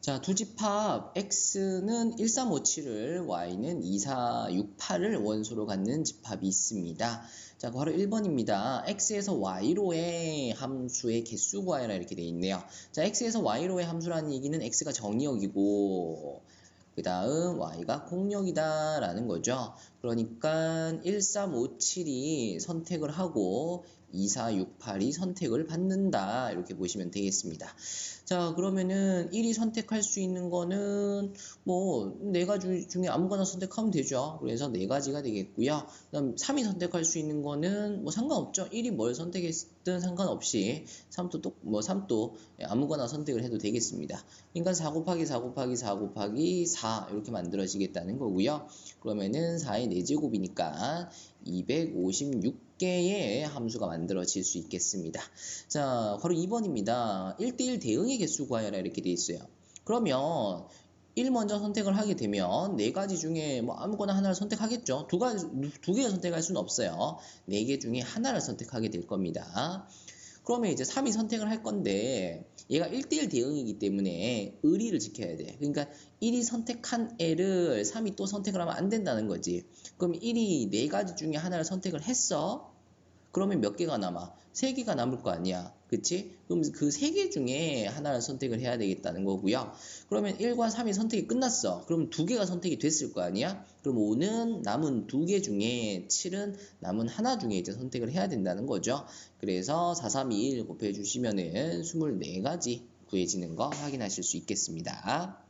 자, 두 집합 x는 1357을 y는 2468을 원소로 갖는 집합이 있습니다. 자, 바로 1번입니다. x에서 y로의 함수의 개수 구하여라 이렇게 돼 있네요. 자, x에서 y로의 함수라는 얘기는 x가 정의역이고 그 다음 y가 공역이다 라는 거죠. 그러니까 1357이 선택을 하고 2468이 선택을 받는다 이렇게 보시면 되겠습니다. 자 그러면은 1이 선택할 수 있는 거는 뭐 네 가지 중에 아무거나 선택하면 되죠. 그래서 네 가지가 되겠고요. 그다음 3이 선택할 수 있는 거는 뭐 상관없죠. 1이 뭘 선택했든 상관없이 3도 또뭐 3도 아무거나 선택을 해도 되겠습니다. 그러니까 4 곱하기 4 곱하기 4 곱하기 4 이렇게 만들어지겠다는 거고요. 그러면은 4의 4제곱이니까 256개의 함수가 만들어질 수 있겠습니다. 자, 바로 2번입니다. 1대1 대응의 개수 구하여라 이렇게 돼 있어요. 그러면 1 먼저 선택을 하게 되면 네 가지 중에 뭐 아무거나 하나를 선택하겠죠. 두 가지 두 개를 선택할 수는 없어요. 네 개 중에 하나를 선택하게 될 겁니다. 그러면 이제 3이 선택을 할 건데 얘가 1대1 대응이기 때문에 의리를 지켜야 돼. 그러니까 1이 선택한 애를 3이 또 선택을 하면 안 된다는 거지. 그럼 1이 네 가지 중에 하나를 선택을 했어. 그러면 몇 개가 남아? 세 개가 남을 거 아니야. 그치? 그럼 그 세 개 중에 하나를 선택을 해야 되겠다는 거고요. 그러면 1과 3이 선택이 끝났어. 그럼 두 개가 선택이 됐을 거 아니야? 그럼 5는 남은 두 개 중에 7은 남은 하나 중에 이제 선택을 해야 된다는 거죠. 그래서 4, 3, 2, 1 곱해 주시면은 24가지 구해지는 거 확인하실 수 있겠습니다.